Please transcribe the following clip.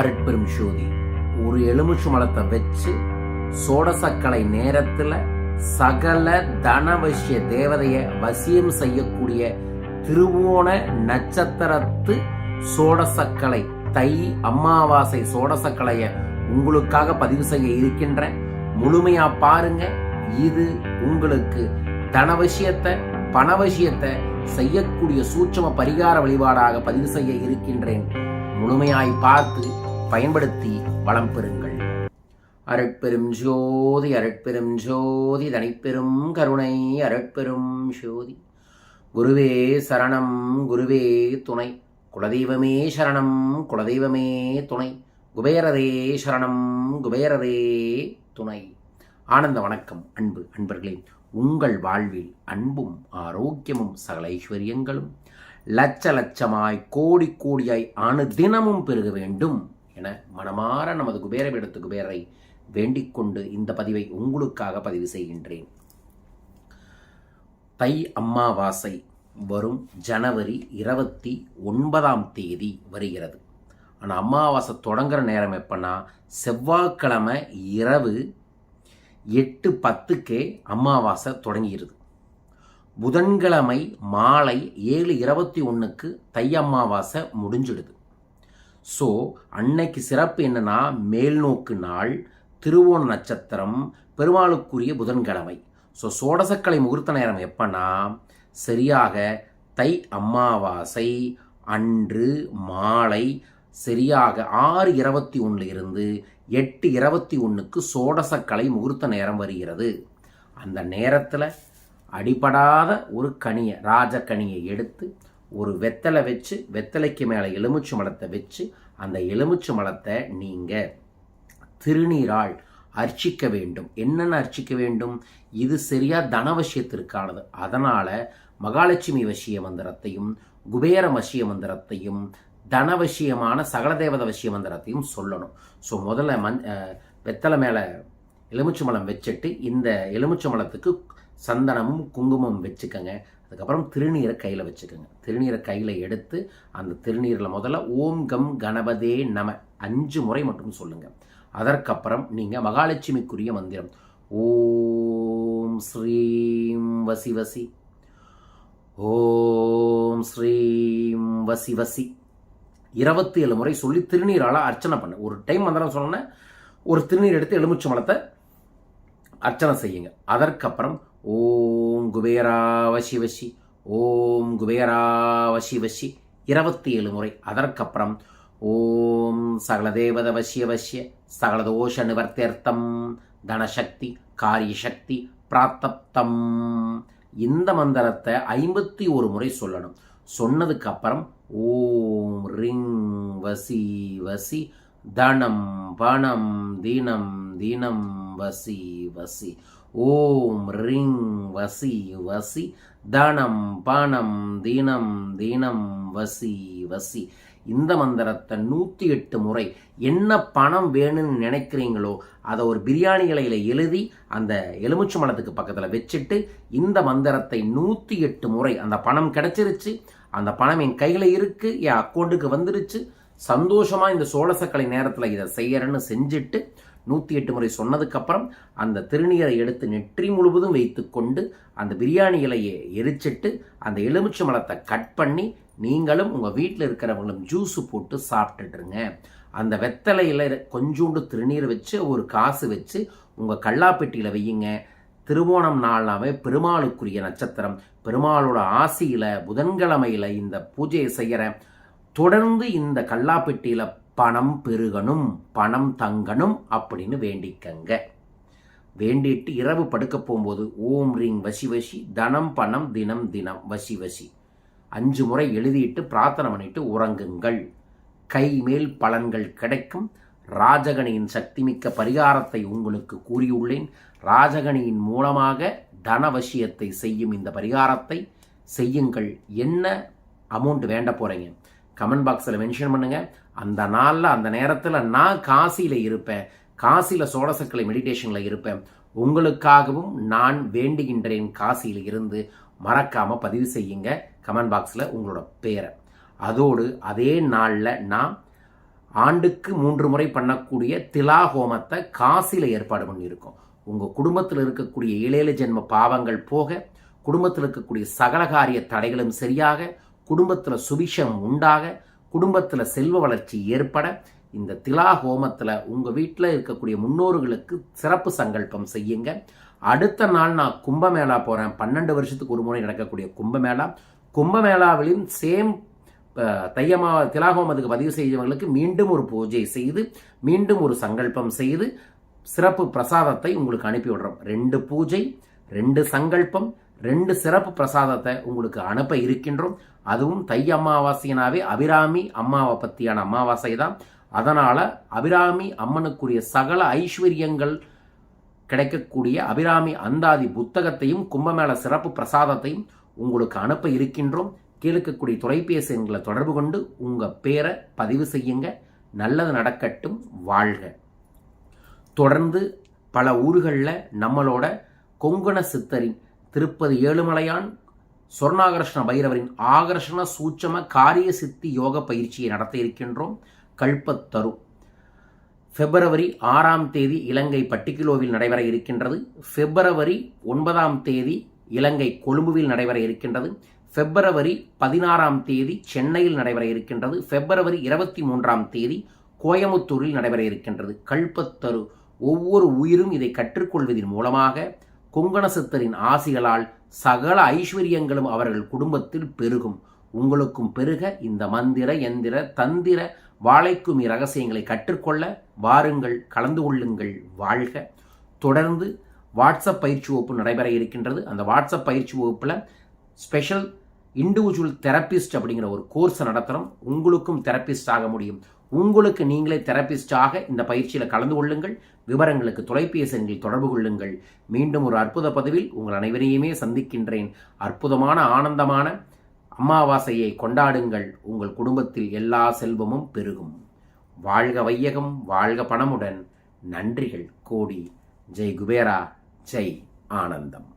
அருட்பெரும் ஜோதி ஒரு எலுமிச்சு மலத்தை வச்சு சோடசக்கலை நேரத்துல சகல தனவசிய தேவதைய வசியம் செய்யக்கூடிய திருவோண நட்சத்திரத்து சோடசக்கலை தை அமாவாசை சோடசக்கலைய உங்களுக்காக பதிவு செய்ய இருக்கின்ற முழுமையா பாருங்க. இது உங்களுக்கு தனவசியத்தை பணவசியத்தை செய்யக்கூடிய சூட்சம பரிகார வழிபாடாக பதிவு செய்ய இருக்கின்றேன். முழுமையாய் பார்த்து பயன்படுத்தி வளம் பெறுங்கள். அருட்பெரும் ஜோதி அருட்பெரும் ஜோதி தனிப்பெரும் கருணை அருட்பெரும் ஜோதி. குருவே சரணம் குருவே துணை. குலதெய்வமே சரணம் குலதெய்வமே துணை. குபேரரே சரணம் குபேரரே துணை. ஆனந்த வணக்கம் அன்பு அன்பர்களே. உங்கள் வாழ்வில் அன்பும் ஆரோக்கியமும் சகல ஐஸ்வர்யங்களும். லட்ச லட்சமாய் கோடி கோடியாய் அணு தினமும் பெருக வேண்டும். என மனமாற நமது குபேரவிடத்து குபேரரை வேண்டிக் கொண்டு இந்த பதிவை உங்களுக்காக பதிவு செய்கின்றேன். தை அம்மாவாசை வரும் ஜனவரி இருபத்தி ஒன்பதாம் தேதி வருகிறது. ஆனால் அமாவாசை தொடங்குற நேரம் எப்பன்னா செவ்வாய்க்கிழமை இரவு எட்டு பத்துக்கே அமாவாசை தொடங்கிடுது புதன்கிழமை மாலை ஏழு இருபத்தி ஒன்றுக்கு தை அமாவாசை முடிஞ்சிடுது. ஸோ அன்னைக்கு சிறப்பு என்னன்னா மேல்நோக்கு நாள் திருவோண நட்சத்திரம் பெருமாளுக்குரிய புதன்கிழமை. ஸோ சோடசக்கலை முகூர்த்த நேரம் எப்பன்னா சரியாக தை அமாவாசை அன்று மாலை சரியாக ஆறு இருபத்தி ஒன்றில் இருந்து எட்டு இருபத்தி ஒன்றுக்கு சோடசக்கலை முகூர்த்த நேரம் வருகிறது. அந்த நேரத்தில் அடிபடாத ஒரு கனியை ராஜக்கனியை எடுத்து ஒரு வெத்தலை வச்சு வெத்தலைக்கு மேலே எலுமிச்சு மலத்தை வச்சு அந்த எலுமிச்சு மலத்தை நீங்கள் திருநீரால் அர்ச்சிக்க வேண்டும். என்னென்ன அர்ச்சிக்க வேண்டும்? இது சரியாக தனவசியத்திற்கானது அதனால் மகாலட்சுமி வசிய மந்திரத்தையும் குபேர வசிய மந்திரத்தையும் தனவசியமான சகல தேவத வசிய மந்திரத்தையும் சொல்லணும். ஸோ முதல்ல மண் வெத்தலை மேலே எலுமிச்சை மலம் வச்சுட்டு இந்த எலுமிச்சை மலத்துக்கு சந்தனமும் குங்குமம் வச்சுக்கோங்க. அதுக்கப்புறம் திருநீரை கையில் வச்சுக்கோங்க. திருநீரை கையில் எடுத்து அந்த திருநீரில் முதல்ல ஓம் கம் கணபதே நம அஞ்சு முறை மட்டும் சொல்லுங்கள் அதற்கப்புறம் நீங்கள் மகாலட்சுமிக்குரிய மந்திரம். ஓம் ஸ்ரீம் வசி வசி. ஓம் ஸ்ரீம் வசி வசி. இருபத்தி ஏழு முறை சொல்லி திருநீரால் அர்ச்சனை பண்ணு. ஒரு டைம் மந்திரம் சொன்னோன்னே ஒரு திருநீர் எடுத்து எலுமிச்சை அர்ச்சனை செய்யுங்க. அதற்கப்புறம் ஓம் குபேரா வசி ஓம் குபேரா வசி இருபத்தி ஏழு முறை அதற்கப்புறம் ஓம் சகலதேவத வசிய வசிய சகல தோஷ நிவர்த்தியர்த்தம் தனசக்தி காரியசக்தி பிராத்தப்தம். இந்த மந்திரத்தை ஐம்பத்தி ஒரு முறை சொல்லணும். சொன்னதுக்கு அப்புறம் ஓம் ரிங் வசி வசி தனம் பணம் தீனம் தீனம் வசி வசி. ஓம் ரிங் வசி வசி தனம் பணம் தீனம் தீனம் வசி வசி. இந்த மந்திரத்தை நூற்றி எட்டு முறை என்ன பணம் வேணும்னு நினைக்கிறீங்களோ அதை ஒரு பிரியாணி இலையில் எழுதி அந்த எலுமிச்சு மலத்துக்கு பக்கத்தில் வச்சுட்டு இந்த மந்திரத்தை நூற்றி எட்டு முறை அந்த பணம் கிடைச்சிருச்சு அந்த பணம் என் கையில் இருக்குது என் அக்கௌண்ட்டுக்கு வந்துருச்சு சந்தோஷமாக இந்த சோழசக்கலை நேரத்தில் இதை செய்யறேன்னு செஞ்சுட்டு நூற்றி எட்டு முறை சொன்னதுக்கப்புறம் அந்த திருநீரை எடுத்து நெற்றி முழுவதும் வைத்துக்கொண்டு அந்த பிரியாணி இலையை எரிச்சிட்டு அந்த எலுமிச்சை மலத்தை கட் பண்ணி நீங்களும் உங்கள் வீட்டில் இருக்கிறவங்களும் ஜூஸு போட்டு சாப்பிட்டுட்டுருங்க அந்த வெத்தலையில் கொஞ்சோண்டு திருநீர் வச்சு ஒரு காசு வச்சு உங்கள் கல்லாப்பெட்டியில் வையுங்க. திருவோணம் நாளாவே பெருமாளுக்குரிய நட்சத்திரம். பெருமாளோட ஆசியில் புதன்கிழமையில் இந்த பூஜையை செய்கிற தொடர்ந்து இந்த கல்லாப்பெட்டியில் பணம் பெருகணும் பணம் தங்கணும் அப்படின்னு வேண்டிக்கங்க. வேண்டிட்டு இரவு படுக்க போகும்போது ஓம் ரிங் வசி வசி தனம் பணம் தினம் தினம் வசி வசி. அஞ்சு முறை எழுதிட்டு பிரார்த்தனை பண்ணிட்டு உறங்குங்கள். கை மேல் பலன்கள் கிடைக்கும். ராஜகணியின் சக்திமிக்க பரிகாரத்தை உங்களுக்கு கூறியுள்ளேன். ராஜகணியின் மூலமாக தனவசியத்தை செய்யும் இந்த பரிகாரத்தை செய்யுங்கள். என்ன அமௌண்ட் வேண்ட போகிறீங்க கமெண்ட் பாக்ஸில் மென்ஷன் பண்ணுங்கள் அந்த நாளில் அந்த நேரத்தில் நான் காசியில் இருப்பேன். காசியில் சோடசக்கலை மெடிடேஷனில் இருப்பேன். உங்களுக்காகவும் நான் வேண்டுகின்றேன் காசியில் இருந்து. மறக்காமல் பதிவு செய்யுங்க. கமெண்ட் பாக்ஸில் உங்களோட பேரை. அதோடு அதே நாளில் நான் ஆண்டுக்கு மூன்று முறை பண்ணக்கூடிய திலா ஹோமத்தை காசியில் ஏற்பாடு பண்ணியிருக்கோம். உங்கள் குடும்பத்தில் இருக்கக்கூடிய ஏழேழு ஜென்ம பாவங்கள் போக குடும்பத்தில் இருக்கக்கூடிய சகல காரிய தடைகளும் சரியாக குடும்பத்தில் சுபிஷம் உண்டாக குடும்பத்தில் செல்வ வளர்ச்சி ஏற்பட இந்த திலா ஹோமத்தில் உங்கள் வீட்டில் இருக்கக்கூடிய முன்னோர்களுக்கு சிறப்பு சங்கல்பம் செய்யுங்க. அடுத்த நாள் நான் கும்பமேளா போகிறேன் பன்னெண்டு வருஷத்துக்கு ஒரு முறை நடக்கக்கூடிய கும்பமேளா. கும்பமேளாவிலும் சேம் தையமா திலாகோமத்துக்கு பதிவு செய்தவங்களுக்கு மீண்டும் ஒரு பூஜை செய்து மீண்டும் ஒரு சங்கல்பம் செய்து சிறப்பு பிரசாதத்தை உங்களுக்கு அனுப்பி விடுறோம். ரெண்டு பூஜை ரெண்டு சங்கல்பம் ரெண்டு சிறப்பு பிரசாதத்தை உங்களுக்கு அனுப்ப இருக்கின்றோம். அதுவும் தை அமாவாசையினாவே அபிராமி அம்மாவை பற்றியான அமாவாசை தான் அதனால் அபிராமி அம்மனுக்குரிய சகல ஐஸ்வர்யங்கள் கிடைக்கக்கூடிய அபிராமி அந்தாதி புத்தகத்தையும் கும்பமேள சிறப்பு பிரசாதத்தையும் உங்களுக்கு அனுப்ப இருக்கின்றோம். கீழக்கக்கூடிய தொலைபேசி எண்களை தொடர்பு கொண்டு உங்கள் பேரை பதிவு செய்யுங்க. நல்லது நடக்கட்டும் வாழ்க. தொடர்ந்து பல ஊர்களில் நம்மளோட கொங்கண சித்தரின் திருப்பதி ஏழுமலையான் சொர்ணாகர்ஷ்ண பைரவரின் ஆகர்ஷண சூட்சம காரிய சித்தி யோக பயிற்சியை நடத்த இருக்கின்றோம். கல்பத்தரு பிப்ரவரி ஆறாம் தேதி இலங்கை பட்டிக்கிலோவில் நடைபெற இருக்கின்றது. பிப்ரவரி ஒன்பதாம் தேதி இலங்கை கொழும்புவில் நடைபெற இருக்கின்றது. பிப்ரவரி பதினாறாம் தேதி சென்னையில் நடைபெற இருக்கின்றது. பிப்ரவரி இருபத்தி மூன்றாம் தேதி கோயமுத்தூரில் நடைபெற இருக்கின்றது. கல்பத்தரு ஒவ்வொரு உயிரும் இதை கற்றுக்கொள்வதன் மூலமாக கொங்கண சித்தரின் ஆசிகளால் சகல ஐஸ்வர்யங்களும் அவர்கள் குடும்பத்தில் பெருகும். உங்களுக்கும் பெருக இந்த மந்திர எந்திர தந்திர வாழைக்குமி ரகசியங்களை கற்றுக்கொள்ள வாருங்கள் கலந்து கொள்ளுங்கள் வாழ்க. தொடர்ந்து வாட்ஸ்அப் பயிற்சி வகுப்பு நடைபெற இருக்கின்றது. அந்த வாட்ஸ்அப் பயிற்சி வகுப்பில் ஸ்பெஷல் இண்டிவிஜுவல் தெரப்பிஸ்ட் அப்படிங்கிற ஒரு கோர்ஸை நடத்துகிறோம் உங்களுக்கும் தெரப்பிஸ்ட் ஆக முடியும். உங்களுக்கு நீங்களே தெரப்பிஸ்டாக இந்த பயிற்சியில் கலந்து கொள்ளுங்கள் விவரங்களுக்கு தொலைபேசி எண்ணில் தொடர்பு கொள்ளுங்கள். மீண்டும் ஒரு அற்புத பதிவில் உங்கள் அனைவரையுமே சந்திக்கின்றேன். அற்புதமான ஆனந்தமான அமாவாசையை கொண்டாடுங்கள். உங்கள் குடும்பத்தில் எல்லா செல்வமும் பெருகும். வாழ்க வையகம் வாழ்க பணமுடன். நன்றிகள் கோடி. ஜெய் குபேரா ஜெய் ஆனந்தம்.